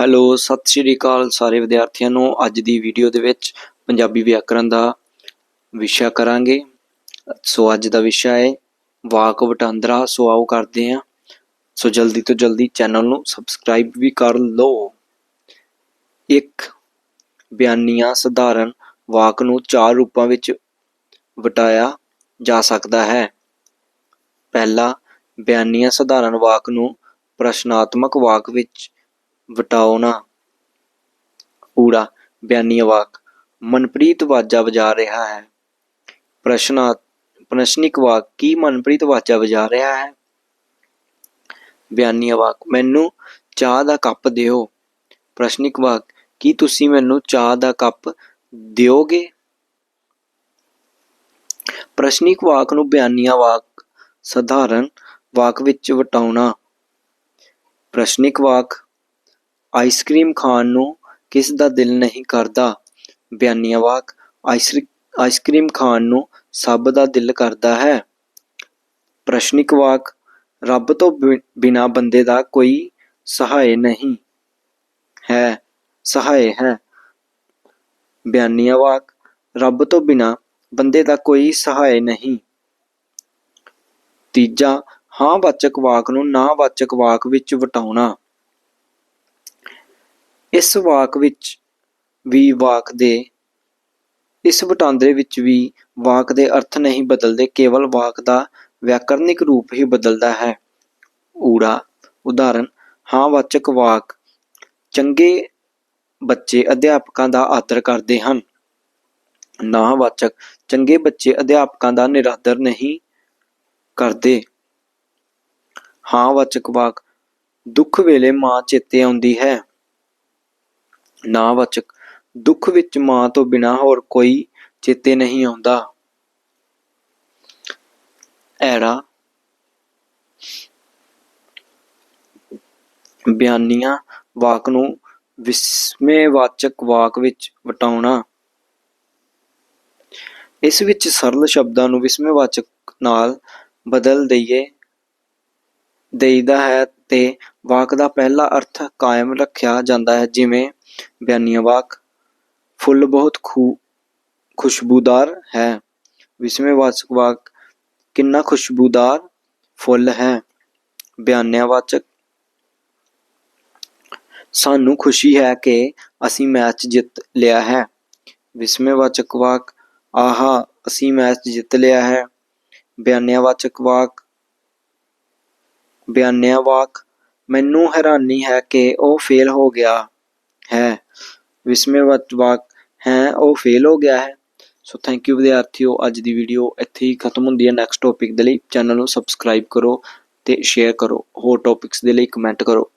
Hello, ਸਤਿ ਸ਼੍ਰੀ ਅਕਾਲ ਸਾਰੇ ਵਿਦਿਆਰਥੀਆਂ ਨੂੰ। ਅੱਜ ਦੀ ਵੀਡੀਓ ਦੇ ਵਿੱਚ ਪੰਜਾਬੀ ਵਿਆਕਰਣ ਦਾ ਵਿਸ਼ਾ ਕਰਾਂਗੇ। ਸੋ ਅੱਜ ਦਾ ਵਿਸ਼ਾ ਹੈ ਵਾਕ ਵਟਾਂਦਰਾ। ਸੋ ਆਓ ਕਰਦੇ ਹਾਂ। ਸੋ ਜਲਦੀ ਤੋਂ ਜਲਦੀ ਚੈਨਲ ਨੂੰ ਸਬਸਕ੍ਰਾਈਬ ਵੀ ਕਰ ਲਓ। ਇੱਕ ਬਿਆਨੀਆਂ ਸਧਾਰਨ ਵਾਕ ਨੂੰ ਚਾਰ ਰੂਪਾਂ ਵਿੱਚ ਵਟਾਇਆ ਜਾ ਸਕਦਾ ਹੈ। ਪਹਿਲਾ ਬਿਆਨੀਆਂ ਸਧਾਰਨ ਵਾਕ ਨੂੰ ਪ੍ਰਸ਼ਨਾਤਮਕ ਵਾਕ ਵਿੱਚ ਵਟਾਉਣਾ ਊੜਾ ਬਿਆਨੀ ਵਾਕ ਮਨਪ੍ਰੀਤ ਵਾਜਾ ਵਜਾ ਰਿਹਾ ਹੈ। ਪ੍ਰਸ਼ਨਾ, ਪ੍ਰਸ਼ਨਿਕ ਵਾਕ, ਕੀ ਮਨਪ੍ਰੀਤ ਵਾਜਾ ਵਜਾ ਰਿਹਾ ਹੈ? ਬਿਆਨੀ ਵਾਕ ਮੈਨੂੰ ਚਾਹ ਦਾ ਕੱਪ ਦਿਓ। ਪ੍ਰਸ਼ਨਿਕ ਵਾਕ, ਕੀ ਤੁਸੀਂ ਮੈਨੂੰ ਚਾਹ ਦਾ ਕੱਪ ਦਿਓਗੇ? ਪ੍ਰਸ਼ਨਿਕ ਵਾਕ ਨੂੰ ਬਿਆਨੀਆ ਵਾਕ ਸਧਾਰਨ ਵਾਕ ਵਿੱਚ ਵਟਾਉਣਾ। ਪ੍ਰਸ਼ਨਿਕ ਵਾਕ ਆਈਸਕ੍ਰੀਮ ਖਾਣ ਨੂੰ ਕਿਸ ਦਾ ਦਿਲ ਨਹੀਂ ਕਰਦਾ? ਬਿਆਨੀਆ ਵਾਕ ਆਈਸਰੀ- ਆਈਸਕ੍ਰੀਮ ਖਾਣ ਨੂੰ ਸਭ ਦਾ ਦਿਲ ਕਰਦਾ ਹੈ। ਪ੍ਰਸ਼ਨਿਕ ਵਾਕ, ਰੱਬ ਤੋਂ ਬਿ- ਬਿਨਾਂ ਬੰਦੇ ਦਾ ਕੋਈ ਸਹਾਇ ਨਹੀਂ ਹੈ ਸਹਾਇ ਹੈ। ਬਿਆਨੀਆ ਵਾਕ ਰੱਬ ਤੋਂ ਬਿਨਾਂ ਬੰਦੇ ਦਾ ਕੋਈ ਸਹਾਇ ਨਹੀਂ। ਤੀਜਾ, ਹਾਂ ਵਾਚਕ ਵਾਕ ਨੂੰ ਨਾ ਵਾਚਕ ਵਾਕ ਵਿੱਚ ਵਟਾਉਣਾ। ਇਸ ਵਾਕ ਵਿੱਚ ਵੀ ਵਾਕ ਦੇ, ਇਸ ਵਟਾਂਦਰੇ ਵਿੱਚ ਵੀ ਵਾਕ ਦੇ ਅਰਥ ਨਹੀਂ ਬਦਲਦੇ, ਕੇਵਲ ਵਾਕ ਦਾ ਵਿਆਕਰਨਿਕ ਰੂਪ ਹੀ ਬਦਲਦਾ ਹੈ। ਊੜਾ, ਉਦਾਹਰਨ, ਹਾਂ ਵਾਚਕ ਵਾਕ ਚੰਗੇ ਬੱਚੇ ਅਧਿਆਪਕਾਂ ਦਾ ਆਦਰ ਕਰਦੇ ਹਨ। ਨਾ ਵਾਚਕ, ਚੰਗੇ ਬੱਚੇ ਅਧਿਆਪਕਾਂ ਦਾ ਨਿਰਾਦਰ ਨਹੀਂ ਕਰਦੇ। ਹਾਂ ਵਾਚਕ ਵਾਕ ਦੁੱਖ ਵੇਲੇ ਮਾਂ ਚੇਤੇ ਆਉਂਦੀ ਹੈ। ਨਾ ਵਾਚਕ। ਦੁੱਖ ਵਿੱਚ ਮਾਂ ਤੋਂ ਬਿਨਾ ਹੋਰ ਕੋਈ ਚੇਤੇ ਨਹੀਂ ਆਉਂਦਾ। ਐੜਾ ਬਿਆਨੀਆਂ। ਵਾਕ ਨੂੰ ਵਿਸਮੇਵਾਚਕ ਵਾਕ ਵਿੱਚ ਵਟਾਉਣਾ। ਇਸ ਵਿੱਚ ਸਰਲ ਸ਼ਬਦਾਂ ਨੂੰ ਵਿਸਮੇਵਾਚਕ ਨਾਲ ਬਦਲ ਦਈਏ। ਦੇਈਦਾ ਹੈ ਤੇ ਵਾਕ ਦਾ ਪਹਿਲਾ ਅਰਥ ਕਾਇਮ ਰੱਖਿਆ ਜਾਂਦਾ ਹੈ, ਜਿਵੇਂ ਬਿਆਨੀਆ ਵਾਕ ਫੁੱਲ ਬਹੁਤ ਖੂ, ਖੁਸ਼ਬੂਦਾਰ ਹੈ। ਵਿਸਮੇਵਾਚਕ ਵਾਕ, ਕਿੰਨਾ ਖੁਸ਼ਬੂਦਾਰ ਫੁੱਲ ਹੈ। ਬਿਆਨਿਆਵਾਚਕ ਸਾਨੂੰ ਖੁਸ਼ੀ ਹੈ ਕਿ ਅਸੀਂ ਮੈਚ ਜਿੱਤ ਲਿਆ ਹੈ। ਵਿਸਮੇਵਾਚਕ ਵਾਕ, ਆਹਾ, ਅਸੀਂ ਮੈਚ ਜਿੱਤ ਲਿਆ ਹੈ। ਬਿਆਨਿਆਵਾਚਕ ਵਾਕ ਬਿਆਨਿਆ ਵਾਕ ਮੈਨੂੰ ਹੈਰਾਨੀ ਹੈ ਕਿ ਉਹ ਫੇਲ ਹੋ ਗਿਆ। ਹੈ। ਵਿਸਮੇਵਾਚਕ ਵਾਕ ਹੈ, ਉਹ ਫੇਲ ਹੋ ਗਿਆ ਹੈ। ਸੋ ਥੈਂਕ ਯੂ ਵਿਦਿਆਰਥੀਓ, ਅੱਜ ਦੀ ਵੀਡੀਓ ਇੱਥੇ ਹੀ ਖਤਮ ਹੁੰਦੀ ਹੈ। ਨੈਕਸਟ ਟੌਪਿਕ ਦੇ ਲਈ ਚੈਨਲ ਨੂੰ ਸਬਸਕ੍ਰਾਈਬ ਕਰੋ ਤੇ ਸ਼ੇਅਰ ਕਰੋ। ਹੋਰ ਟੌਪਿਕਸ ਦੇ ਲਈ ਕਮੈਂਟ ਕਰੋ।